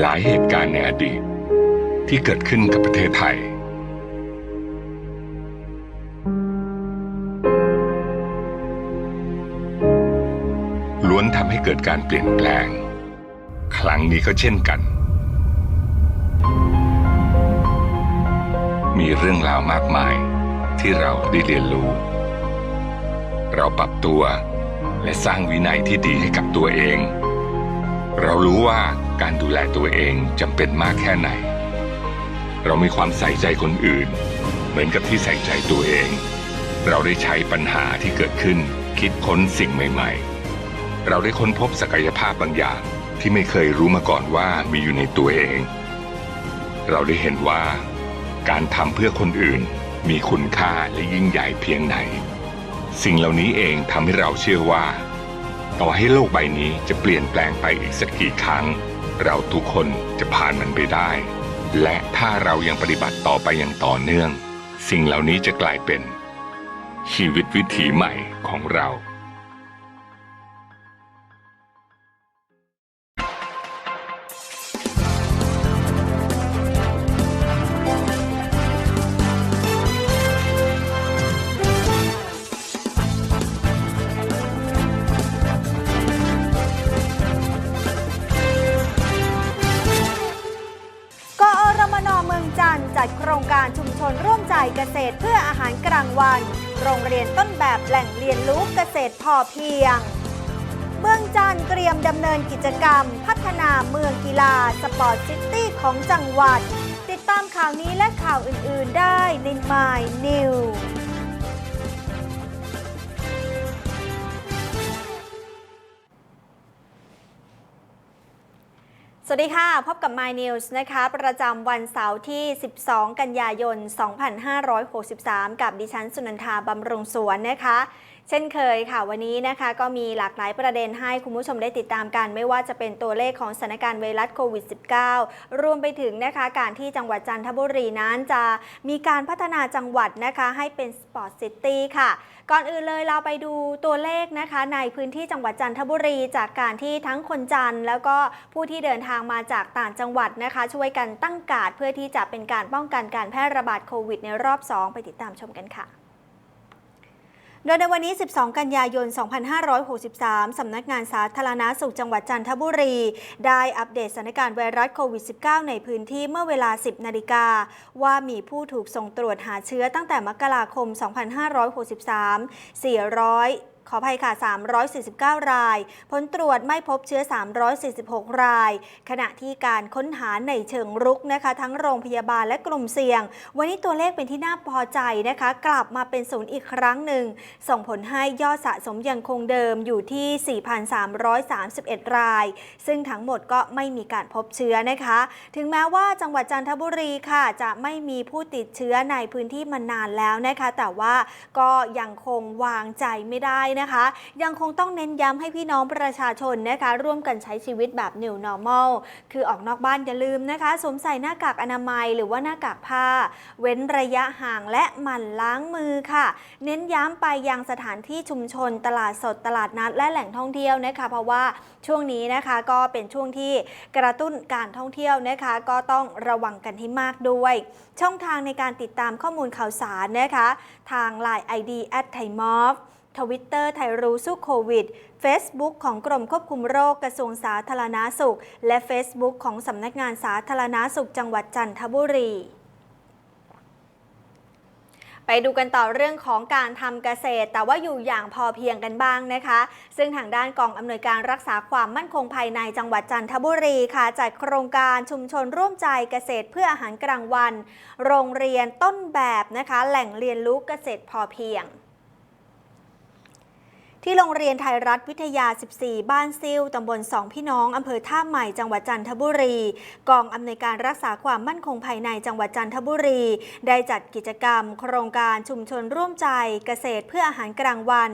หลายเหตุการณ์ในอดีต ที่เกิดขึ้นกับประเทศไทย ล้วนทำให้เกิดการเปลี่ยนแปลง ครั้งนี้ก็เช่นกัน มีเรื่องราวมากมายที่เราได้เรียนรู้ เราปรับตัวและสร้างวินัยที่ดีให้กับตัวเอง เรารู้ว่าการดูแลตัวเองจำเป็นมากแค่ไหน เรามีความใส่ใจคนอื่น เหมือนกับที่ใส่ใจตัวเอง เราได้ใช้ปัญหาที่เกิดขึ้น คิดค้นสิ่งใหม่ ๆ เราได้ค้นพบศักยภาพบางอย่างที่ไม่เคยรู้มาก่อนว่ามีอยู่ในตัวเอง เราได้เห็นว่า การทำเพื่อคนอื่นมีคุณค่าและยิ่งใหญ่เพียงไหน สิ่งเหล่านี้เองทำให้เราเชื่อว่า ต่อให้โลกใบนี้จะเปลี่ยนแปลงไปอีกสักกี่ครั้ง เราทุกคนจะผ่านมันไปได้ และถ้าเรายังปฏิบัติต่อไปอย่างต่อเนื่อง สิ่งเหล่านี้จะกลายเป็น ชีวิตวิถีใหม่ของเรา จัดโครงการชุมชนร่วมใจเกษตรเพื่ออาหารกลางวัน โรงเรียนต้นแบบแหล่งเรียนรู้เกษตรพอเพียง เมืองจันเตรียมดำเนินกิจกรรม พัฒนาเมืองกีฬาสปอร์ตซิตี้ของจังหวัด ติดตามข่าวนี้และข่าวอื่น ๆ ได้ใน My New วัสดีค่ะ พบกับ My News นะคะ ประจำวันเสาร์ที่ 12 กันยายน 2563 กับดิฉันสุนันทาบำรุงสวนนะคะ เช่นเคยค่ะวันนี้นะคะก็มีหลากหลายประเด็นให้คุณผู้ชมได้ติดตามกัน ไม่ว่าจะเป็นตัวเลขของสถานการณ์ไวรัสโควิด -19 รวมไปถึงนะคะการที่จังหวัดจันทบุรีนั้นจะมีการพัฒนาจังหวัดนะคะให้เป็นสปอร์ตซิตี้ค่ะ ก่อนอื่นเลยเราไปดูตัวเลขนะคะ ในพื้นที่จังหวัดจันทบุรีจากการที่ทั้งคนจันแล้วก็ผู้ที่เดินทางมาจากต่างจังหวัดนะคะ ช่วยกันตั้งการ์ดเพื่อที่จะเป็นการป้องกันการแพร่ระบาดโควิดในรอบ 2 ไปติดตามชมกันค่ะ โดยในวันนี้ 12 กันยายน 2563 สำนักงานสาธารณาสุขจังหวัดจันทบุรี ได้อัปเดตสถานการณ์ไวรัสโควิด -19 ในพื้นที่เมื่อเวลา 10 นาฬิกา ว่ามีผู้ถูกส่งตรวจหาเชื้อตั้งแต่มกราคม 2563 400 ออภัยค่ะ 349 ราย ผลตรวจไม่พบเชื้อ 346 ราย ขณะที่การค้นหาในเชิงรุกนะคะ ทั้งโรงพยาบาลและกลุ่มเสี่ยง วันนี้ตัวเลขเป็นที่น่าพอใจนะคะ กลับมาเป็นศูนย์อีกครั้งหนึ่ง ส่งผลให้ยอดสะสมยังคงเดิมอยู่ที่ 4,331 ราย ซึ่งทั้งหมดก็ไม่มีการพบเชื้อนะคะ ถึงแม้ว่าจังหวัดจันทบุรีค่ะ จะไม่มีผู้ติดเชื้อในพื้นที่มานานแล้วนะคะ แต่ว่าก็ยังคงวางใจไม่ได้นะคะ ยังคงต้องเน้นย้ำให้พี่น้องประชาชนนะคะ ร่วมกันใช้ชีวิตแบบ new normal คือออกนอกบ้านอย่าลืมนะคะ สวมใส่หน้ากากอนามัยหรือว่าหน้ากากผ้า เว้นระยะห่างและหมั่นล้างมือค่ะ เน้นย้ำไปยังสถานที่ชุมชน ตลาดสดตลาดนัดและแหล่งท่องเที่ยวนะคะ เพราะว่าช่วงนี้นะคะก็เป็นช่วงที่กระตุ้นการท่องเที่ยวนะคะ ก็ต้องระวังกันให้มากด้วย ช่องทางในการติดตามข้อมูลข่าวสารนะคะ ทาง Line ID at t h a i m o v ทวิตเตอร์ไทยรู้สู้โควิด Facebook ของกรมควบคุมโรคกระทรวงสาธารณาสุข และ Facebook ของสำนักงานสาธารณาสุขจังหวัดจันทบุรีไปดูกันต่อเรื่องของการทำเกษตร แต่ว่าอยู่อย่างพอเพียงกันบ้างนะคะ ซึ่งทางด้านกองอำนวยการรักษาความมั่นคงภายในจังหวัดจันทบุรีค่ะจัดโครงการชุมชนร่วมใจเกษตรเพื่ออาหารกลางวัน โรงเรียนต้นแบบนะคะ แหล่งเรียนรู้เกษตรพอเพียง ที่โรงเรียนไทยรัฐวิทยา 14 บ้านซิ่วตำบลสองพี่น้องอำเภอท่าใหม่จังหวัดจันทบุรี กองอำนวยการรักษาความมั่นคงภายในจังหวัดจันทบุรี ได้จัดกิจกรรม โครงการชุมชนร่วมใจเกษตรเพื่ออาหารกลางวัน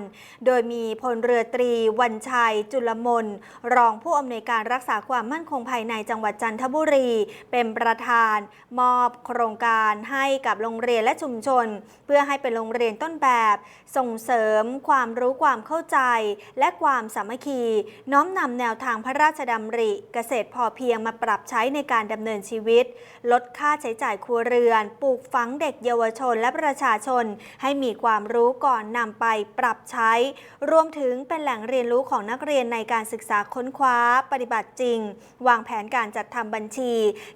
โดยมีพลเรือตรี วันชัย จุลมน รองผู้อำนวยการรักษาความมั่นคงภายในจังหวัดจันทบุรี เป็นประธาน มอบโครงการให้กับโรงเรียนและชุมชน เพื่อให้เป็นโรงเรียนต้นแบบ ส่งเสริมความรู้ความเข้าาใจ และความสามัคคี น้อมนำแนวทางพระราชดำริ เกษตรพอเพียงมาปรับใช้ในการดำเนินชีวิต ลดค่าใช้จ่ายครัวเรือน ปลูกฝังเด็กเยาวชนและประชาชน ให้มีความรู้ก่อนนำไปปรับใช้ รวมถึงเป็นแหล่งเรียนรู้ของนักเรียนในการศึกษาค้นคว้า ปฏิบัติจริง วางแผนการจัดทำบัญชี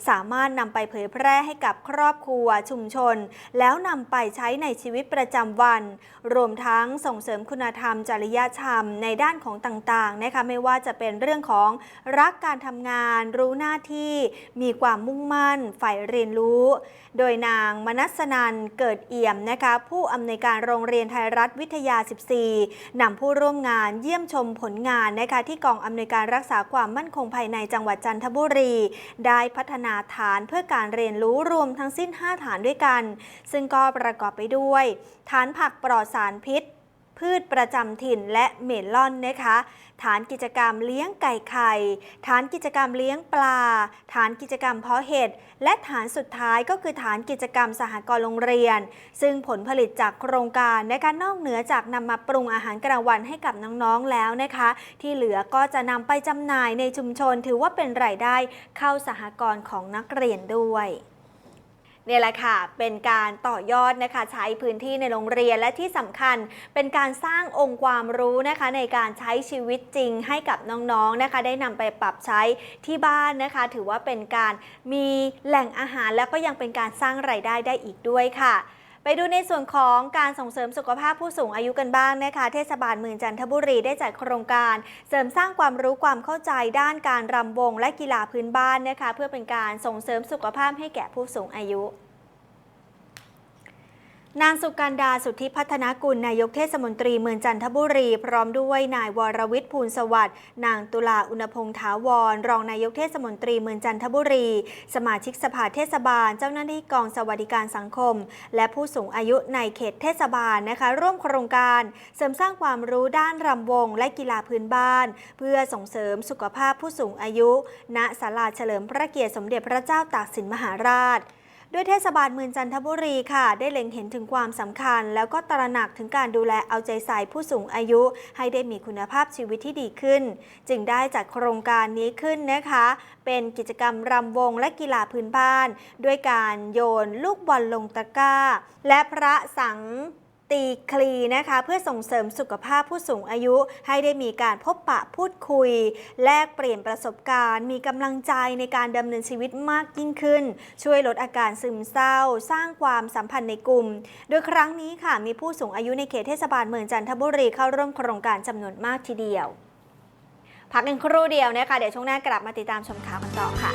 สามารถนำไปเผยแพร่ให้กับครอบครัวชุมชน แล้วนำไปใช้ในชีวิตประจำวัน รวมทั้งส่งเสริมคุณธรรมจริยยธรรมในด้านของต่างๆนะคะไม่ว่าจะเป็นเรื่องของรักการทำงาน รู้หน้าที่มีความมุ่งมั่นใฝ่เรียนรู้ โดยนางมนัสนันเกิดเอี่ยมนะคะผู้อำนวยการโรงเรียนไทยรัฐวิทยา 14นำผู้ร่วมงานเยี่ยมชมผลงานนะคะที่กองอำนวยการรักษาความมั่นคงภายในจังหวัดจันทบุรี ได้พัฒนาฐานเพื่อการเรียนรู้รวมทั้งสิ้น 5 ฐานด้วยกัน ซึ่งก็ประกอบไปด้วย ฐานผักปลอดสารพิษ พืชประจำถิ่นและเมลอนนะคะ ฐานกิจกรรมเลี้ยงไก่ไข่ ฐานกิจกรรมเลี้ยงปลา ฐานกิจกรรมเพาะเห็ด และฐานสุดท้ายก็คือฐานกิจกรรมสหกรณ์โรงเรียน ซึ่งผลผลิตจากโครงการนะคะนอกเหนือจากนำมาปรุงอาหารกลางวันให้กับน้องๆแล้วนะคะ ที่เหลือก็จะนำไปจำหน่ายในชุมชนถือว่าเป็นรายได้เข้าสหกรณ์ของนักเรียนด้วย นี่ยแหละค่ะ เป็นการต่อยอดนะคะใช้พื้นที่ในโรงเรียนและที่สำคัญ เป็นการสร้างองค์ความรู้นะคะในการใช้ชีวิตจริงให้กับน้องๆนะคะ ได้นำไปปรับใช้ที่บ้านนะคะ ถือว่าเป็นการมีแหล่งอาหารแล้วก็ยังเป็นการสร้างไรายได้ได้อีกด้วยค่ะ ไปดูในส่วนของการส่งเสริมสุขภาพผู้สูงอายุกันบ้างนะคะ เทศบาลเมืองจันทบุรีได้จัดโครงการเสริมสร้างความรู้ความเข้าใจด้านการรำวงและกีฬาพื้นบ้านนะคะ เพื่อเป็นการส่งเสริมสุขภาพให้แก่ผู้สูงอายุ นางสุการดาสุทธิพัฒนากุลนายกเทศมนตรีเมืองจันทบุรี พร้อมด้วยนายวรวิทย์ภูลสวัสดิ์นางตุลาอุณพงษ์ถาวร รองนายกเทศมนตรีเมืองจันทบุรี สมาชิกสภาเทศบาล เจ้าหน้าที่กองสวัสดิการสังคม และผู้สูงอายุในเขตเทศบาลนะคะ ร่วมโครงการ เสริมสร้างความรู้ด้านรำวง และกีฬาพื้นบ้าน เพื่อส่งเสริมสุขภาพผู้สูงอายุ ณศาลาเฉลิมพระเกียรติสมเด็จพระเจ้าตากสินมหาราช ด้วยเทศบาลเมืองจันทบุรีค่ะ ได้เล็งเห็นถึงความสำคัญ แล้วก็ตระหนักถึงการดูแลเอาใจใส่ผู้สูงอายุ ให้ได้มีคุณภาพชีวิตที่ดีขึ้น จึงได้จัดโครงการนี้ขึ้นนะคะ เป็นกิจกรรมรำวงและกีฬาพื้นบ้าน ด้วยการโยนลูกบอลลงตะกร้า และพระสัง ตีคลีนะคะ เพื่อส่งเสริมสุขภาพผู้สูงอายุ ให้ได้มีการพบปะพูดคุย แลกเปลี่ยนประสบการณ์ มีกำลังใจในการดำเนินชีวิตมากยิ่งขึ้น ช่วยลดอาการซึมเศร้า สร้างความสัมพันธ์ในกลุ่ม โดยครั้งนี้ค่ะมีผู้สูงอายุในเขตเทศบาลเมืองจันทบุรีเข้าร่วมโครงการจำนวนมากทีเดียว พักกันครู่เดียวนะคะเดี๋ยวช่วงหน้ากลับมาติดตามชมข่าวกันต่อค่ะ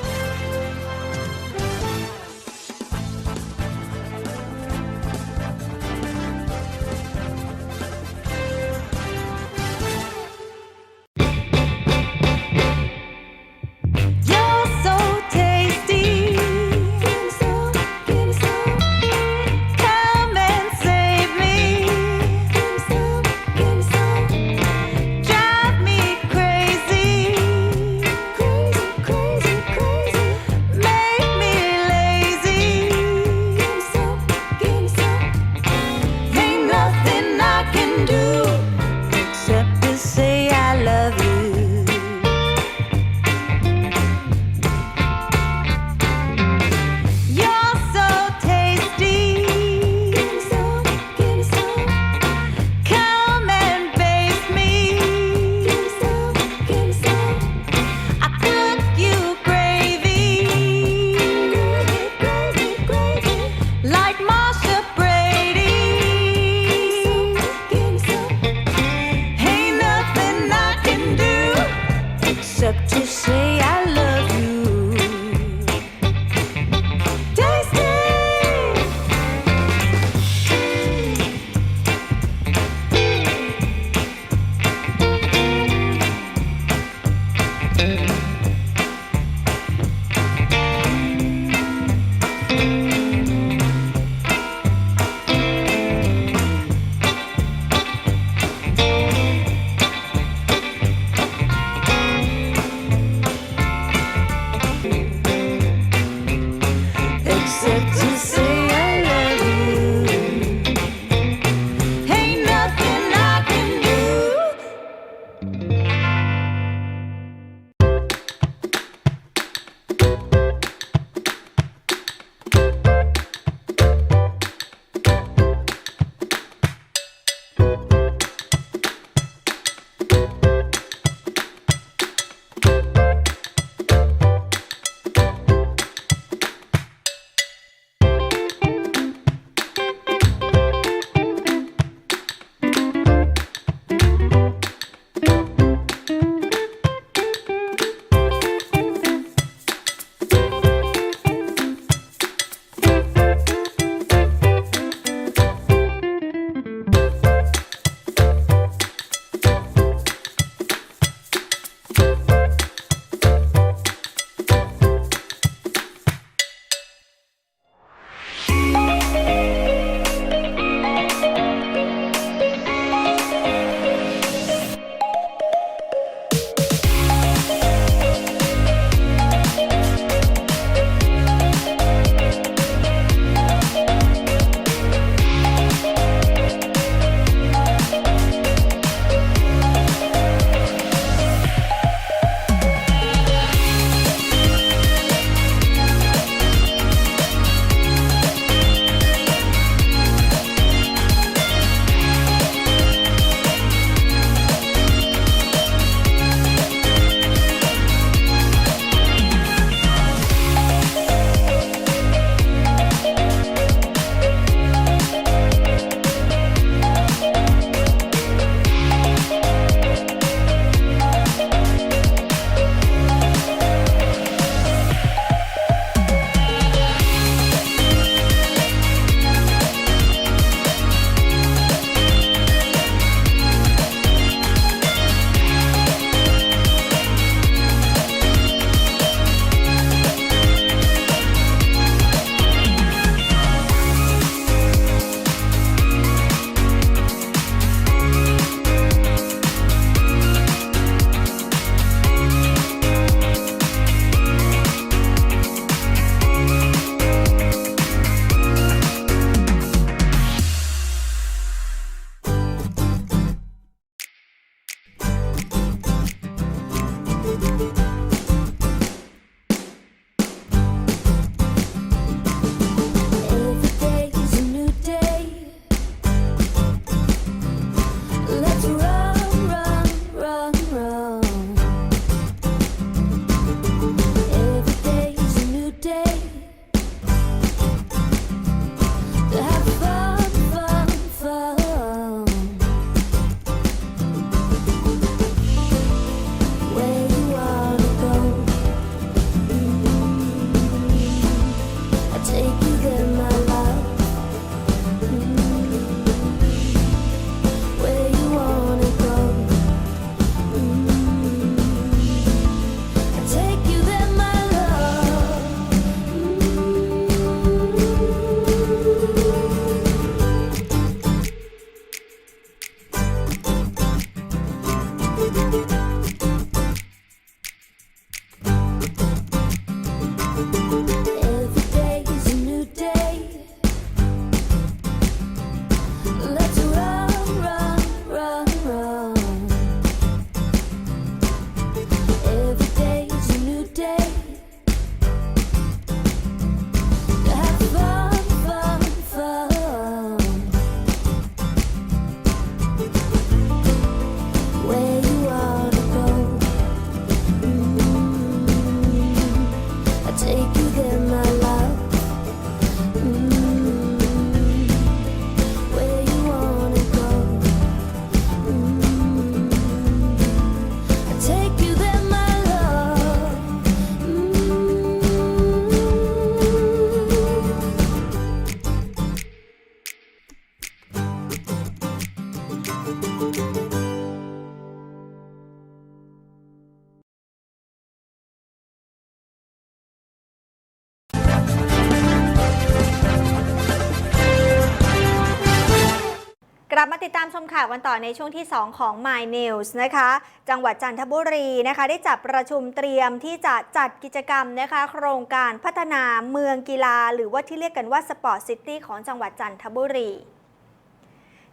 มาติดตามชมข่าวกันต่อในช่วงที่ 2 ของ My News นะคะ จังหวัดจันทบุรีนะคะ ได้จัดประชุมเตรียมที่จะจัดกิจกรรมนะคะ โครงการพัฒนาเมืองกีฬา หรือว่าที่เรียกกันว่าสปอร์ตซิตี้ของจังหวัดจันทบุรี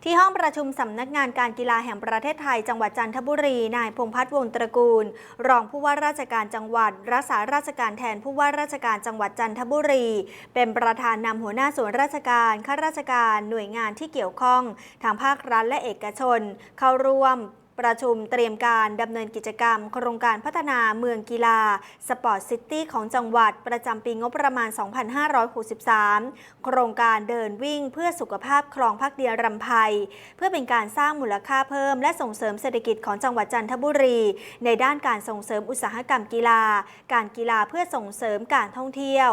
ที่ห้องประชุมสำนักงานการกีฬาแห่งประเทศไทย จังหวัดจันทบุรี นายพงพัฒน์วงตระกูล รองผู้ว่าราชการจังหวัด รักษาราชการแทนผู้ว่าราชการจังหวัดจันทบุรี เป็นประธานนำหัวหน้าส่วนราชการข้าราชการหน่วยงานที่เกี่ยวข้อง ทางภาครัฐและเอกชน เข้าร่วม ประชุมเตรียมการดำเนินกิจกรรม โครงการพัฒนาเมืองกีฬา สปอร์ตซิตี้ของจังหวัดประจำปีงบประมาณ 2563 โครงการเดินวิ่งเพื่อสุขภาพคลองพักเดียรำไพเพื่อเป็นการสร้างมูลค่าเพิ่ม และส่งเสริมเศรษฐกิจของจังหวัดจันทบุรี ในด้านการส่งเสริมอุตสาหกรรมกีฬา การกีฬาเพื่อส่งเสริมการท่องเที่ยว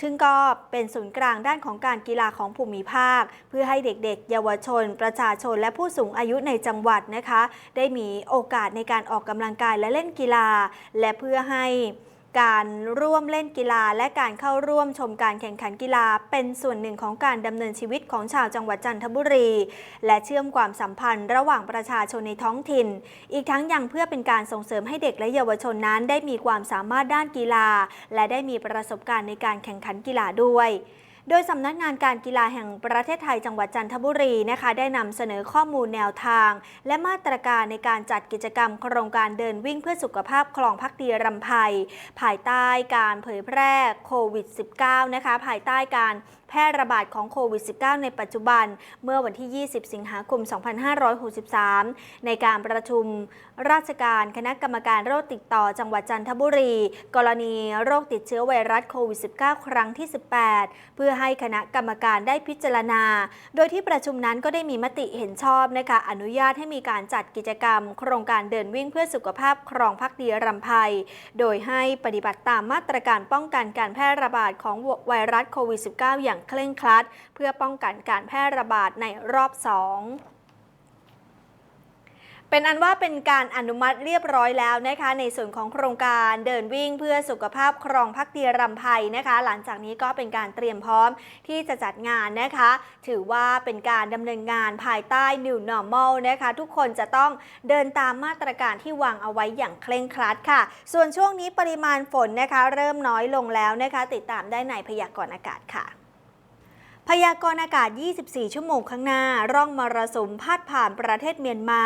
ซึ่งก็เป็นศูนย์กลางด้านของการกีฬาของภูมิภาค เพื่อให้เด็กๆ เยาวชน ประชาชน และผู้สูงอายุในจังหวัดนะคะ ได้มีโอกาสในการออกกำลังกายและเล่นกีฬา และเพื่อให้ การร่วมเล่นกีฬาและการเข้าร่วมชมการแข่งขันกีฬา เป็นส่วนหนึ่งของการดำเนินชีวิตของชาวจังหวัดจันทบุรี และเชื่อมความสัมพันธ์ระหว่างประชาชนในท้องถิ่น อีกทั้งยังเพื่อเป็นการส่งเสริมให้เด็กและเยาวชนนั้น ได้มีความสามารถด้านกีฬา และได้มีประสบการณ์ในการแข่งขันกีฬาด้วย โดยสำนักงานการกีฬาแห่งประเทศไทยจังหวัดจันทบุรีนะคะได้นำเสนอข้อมูลแนวทาง และมาตรการในการจัดกิจกรรมโครงการเดินวิ่งเพื่อสุขภาพคลองพักดีรำไพภายใต้การเผยแพร่โควิด -19 นะคะภายใต้การ แพร่ระบาดของโควิด -19 ในปัจจุบัน เมื่อวันที่ 20 สิงหาคม 2563 ในการประชุมราชการคณะกรรมการโรคติดต่อจังหวัดจันทบุรี กรณีโรคติดเชื้อไวรัสโควิด -19 ครั้งที่ 18 เพื่อให้คณะกรรมการได้พิจารณา โดยที่ประชุมนั้นก็ได้มีมติเห็นชอบนะคะอนุญาตให้มีการจัดกิจกรรม โครงการเดินวิ่งเพื่อสุขภาพครองพักดีรำไพโดยให้ปฏิบัติตามมาตรการป้องกันการแพร่ระบาดของไวรัสโควิด -19 อย่างเคร่งครัด เพื่อป้องกันการแพร่ระบาดในรอบ 2เป็นอันว่าเป็นการอนุมัติเรียบร้อยแล้วนะคะในส่วนของโครงการเดินวิ่งเพื่อสุขภาพครองพักดีรำไพนะคะ หลังจากนี้ก็เป็นการเตรียมพร้อมที่จะจัดงานนะคะ ถือว่าเป็นการดำเนินงานภายใต้ New Normal นะคะ ทุกคนจะต้องเดินตามมาตรการที่วางเอาไว้อย่างเคร่งครัดค่ะ ส่วนช่วงนี้ปริมาณฝนนะคะ เริ่มน้อยลงแล้วนะคะ ติดตามได้ในพยากรณ์อากาศค่ะ พยากรณ์อากาศ 24 ชั่วโมงข้างหน้า ร่องมรสุมพาดผ่านประเทศเมียนมา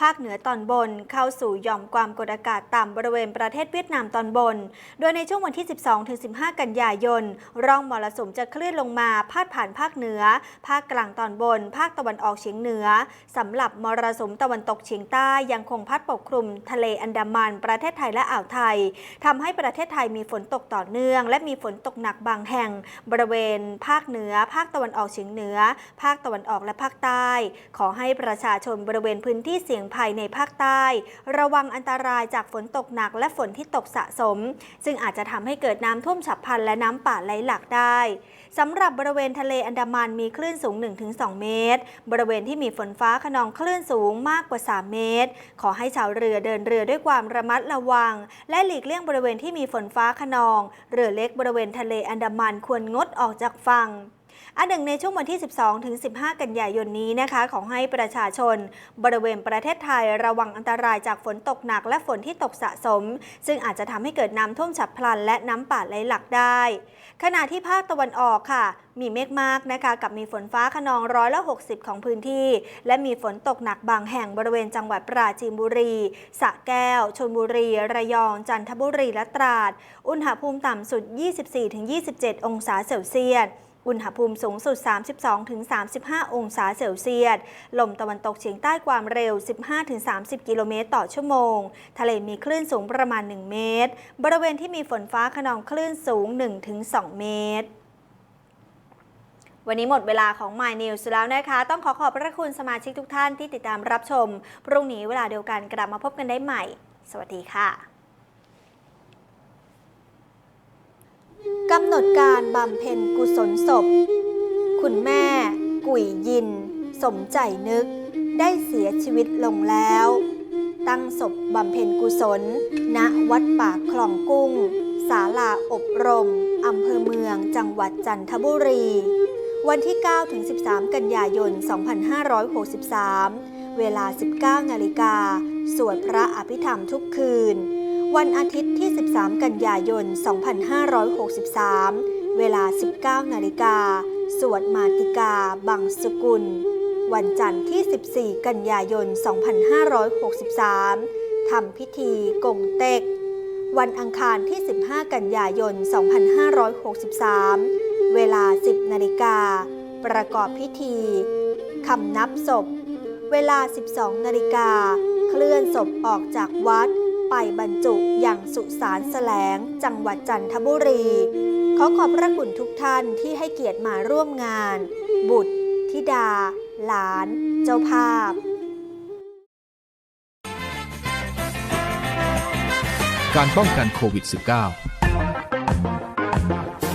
ภาคเหนือตอนบน เข้าสู่หย่อมความกดอากาศต่ำบริเวณประเทศเวียดนามตอนบน โดยในช่วงวันที่ 12-15 กันยายน ร่องมรสุมจะเคลื่อนลงมาพาดผ่านภาคเหนือ ภาคกลางตอนบน ภาคตะวันออกเฉียงเหนือสำหรับมรสุมตะวันตกเฉียงใต้ยังคงพัดปกคลุม ทะเลอันดามัน ประเทศไทยและอ่าวไทยทำให้ประเทศไทยมีฝนตกต่อเนื่อง และมีฝนตกหนักบางแห่ง บริเวณ ภาคเหนือภาคตะวันออกเฉียงเหนือ ภาคตะวันออกและภาคใต้ ขอให้ประชาชนบริเวณพื้นที่เสี่ยงภัยในภาคใต้ ระวังอันตรายจากฝนตกหนักและฝนที่ตกสะสม ซึ่งอาจจะทำให้เกิดน้ำท่วมฉับพลันและน้ำป่าไหลหลากได้สำหรับบริเวณทะเลอันดามันมีคลื่นสูง 1-2 เมตร บริเวณที่มีฝนฟ้าขนองคลื่นสูงมากกว่า 3 เมตร ขอให้ชาวเรือเดินเรือด้วยความระมัดระวัง และหลีกเลี่ยงบริเวณที่มีฝนฟ้าขนอง เรือเล็กบริเวณทะเลอันดามันควรงดออกจากฝั่ง อันหนึ่งในช่วงวันที่ 12ถึง15 กันยายนนี้นะคะ ขอให้ประชาชน บริเวณประเทศไทยระวังอันตรายจากฝนตกหนักและฝนที่ตกสะสม ซึ่งอาจจะทำให้เกิดน้ำท่วมฉับพลัน และน้ำป่าไหลหลากได้ ขณะที่ภาคตะวันออกค่ะ มีเมฆมากนะคะกับมีฝนฟ้าขนองร้อยละ60 ของพื้นที่ และมีฝนตกหนักบางแห่งบริเวณจังหวัดปราจีนบุรีสระแก้วชลบุรี ระยอง จันทบุรีและตราด อุณหภูมิต่ำสุด 24-27 องศาเซลเซียส อุณหภูมิสูงสุด 32-35 องศาเซลเซียส ลมตะวันตกเฉียงใต้ความเร็ว 15-30 กิโลเมตรต่อชั่วโมง ทะเลมีคลื่นสูงประมาณ 1 เมตร บริเวณที่มีฝนฟ้าขนองคลื่นสูง 1-2 เมตรวันนี้หมดเวลาของ My News แล้วนะคะ ต้องขอขอบพระคุณสมาชิกทุกท่านที่ติดตามรับชม พรุ่งนี้เวลาเดียวกันกลับมาพบกันได้ใหม่ สวัสดีค่ะ กำหนดการบำเพ็ญกุศลศพ คุณแม่ กุยยิน สมใจนึก ได้เสียชีวิตลงแล้ว ตั้งศพบำเพ็ญกุศล ณ วัดป่าคลองกุ้ง ศาลาอบรม อำเภอเมือง จังหวัดจันทบุรี วันที่ 9-13 กันยายน 2563 เวลา 19 นาฬิกา สวดพระอภิธรรมทุกคืน วันอาทิตย์ที่ 13 กันยายน 2563 เวลา 19 นาฬิกา สวดมาติกา บังสกุล วันจันทร์ที่ 14 กันยายน 2563 ทำพิธีกงเต็ก วันอังคารที่ 15 กันยายน 2563 เวลา 10 นาฬิกา ประกอบพิธีคำนับศพ เวลา 12 นาฬิกา เคลื่อนศพออกจากวัด ไปบรรจุอย่างสุสานแสลง จังหวัดจันทบุรี ขอขอบพระคุณทุกท่านที่ให้เกียรติมาร่วมงาน บุตร ธิดา หลาน เจ้าภาพ การป้องกันโควิด -19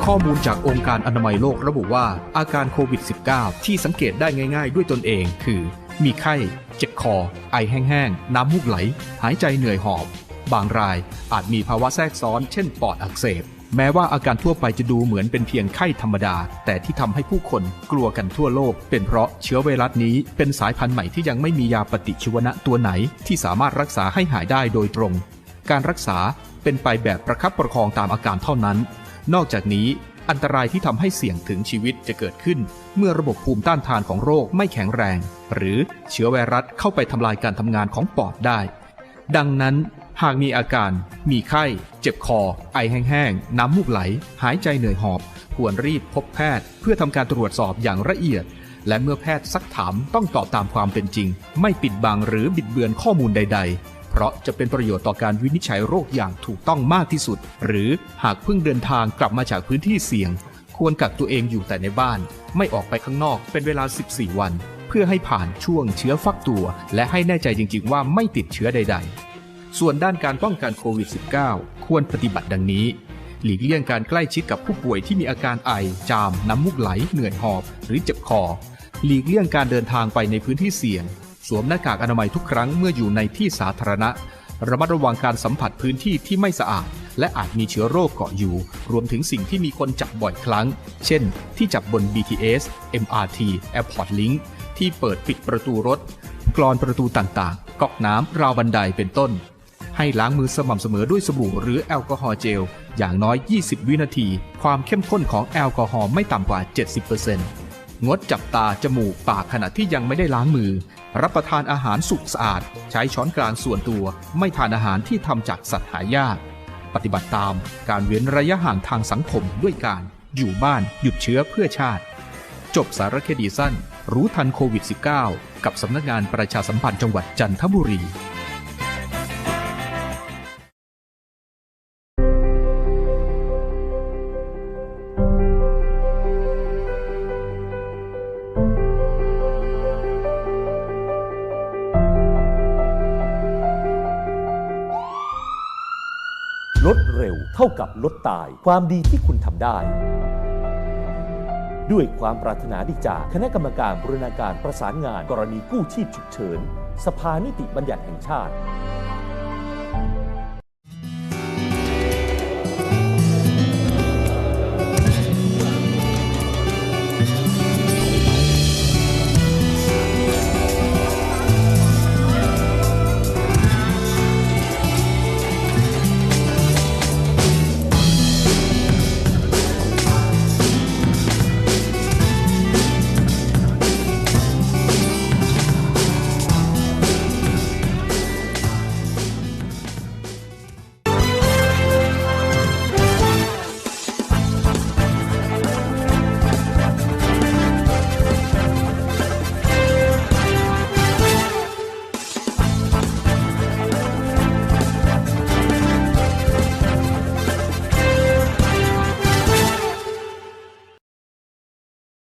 ข้อมูลจากองค์การอนามัยโลกระบุว่าอาการโควิด -19 ที่สังเกตได้ง่าย ๆ ด้วยตนเอง คือ มีไข้ เจ็บคอ ไอแห้งๆ น้ำมูกไหล หายใจเหนื่อยหอบ บางรายอาจมีภาวะแทรกซ้อน เช่นปอดอักเสบ แม้ว่าอาการทั่วไปจะดูเหมือนเป็นเพียงไข้ธรรมดา แต่ที่ทำให้ผู้คนกลัวกันทั่วโลก เป็นเพราะเชื้อไวรัสนี้เป็นสายพันธุ์ใหม่ที่ยังไม่มียาปฏิชีวนะตัวไหน ที่สามารถรักษาให้หายได้โดยตรง การรักษาเป็นไปแบบประคับประคองตามอาการเท่านั้น นอกจากนี้อันตรายที่ทำให้เสี่ยงถึงชีวิตจะเกิดขึ้น เมื่อระบบภูมิต้านทานของโรคไม่แข็งแรง หรือเชื้อไวรัสเข้าไปทำลายการทำงานของปอดได้ ดังนั้น หากมีอาการ มีไข้ เจ็บคอ ไอแห้งๆ น้ำมูกไหล หายใจเหนื่อยหอบ ควรรีบพบแพทย์ เพื่อทำการตรวจสอบอย่างละเอียด และเมื่อแพทย์ซักถามต้องตอบตามความเป็นจริง ไม่ปิดบังหรือบิดเบือนข้อมูลใดๆเพราะจะเป็นประโยชน์ต่อการวินิจฉัยโรคอย่างถูกต้องมากที่สุด หรือหากเพิ่งเดินทางกลับมาจากพื้นที่เสี่ยง ควรกักตัวเองอยู่แต่ในบ้าน ไม่ออกไปข้างนอกเป็นเวลา 14 วัน เพื่อให้ผ่านช่วงเชื้อฟักตัว และให้แน่ใจจริงๆว่าไม่ติดเชื้อใด ๆ ส่วนด้านการป้องกันโควิด -19 ควรปฏิบัติดังนี้ หลีกเลี่ยงการใกล้ชิดกับผู้ป่วยที่มีอาการไอ จาม น้ำมูกไหล เหนื่อยหอบ หรือเจ็บคอ หลีกเลี่ยงการเดินทางไปในพื้นที่เสี่ยง สวมหน้ากากอนามัยทุกครั้งเมื่ออยู่ในที่สาธารณะ ระมัดระวังการสัมผัสพื้นที่ที่ไม่สะอาด และอาจมีเชื้อโรคเกาะอยู่ รวมถึงสิ่งที่มีคนจับบ่อยครั้ง เช่น ที่จับบน BTS MRT Airport Link ที่เปิดปิดประตูรถกรอนประตูต่างๆ ก๊อกน้ำราวบันไดเป็นต้น ให้ล้างมือสม่ำเสมอด้วยสบู่หรือแอลกอฮอล์เจล อย่างน้อย 20 วินาที ความเข้มข้นของแอลกอฮอล์ไม่ต่ำกว่า 70%งดจับตา จมูก ปากขณะที่ยังไม่ได้ล้างมือ รับประทานอาหารสุกสะอาด ใช้ช้อนกลางส่วนตัว ไม่ทานอาหารที่ทำจากสัตว์หายาก ปฏิบัติตามการเว้นระยะห่างทางสังคมด้วยการ อยู่บ้าน หยุดเชื้อเพื่อชาติ จบสารคดีสั้น รู้ทันโควิด -19 กับสำนักงานประชาสัมพันธ์จังหวัดจันทบุรี ตาย ความดีที่คุณทำได้ ด้วยความปรารถนาดีจากคณะกรรมการบรรณาการประสานงาน กรณีกู้ชีพฉุกเฉิน สภานิติบัญญัติแห่งชาติ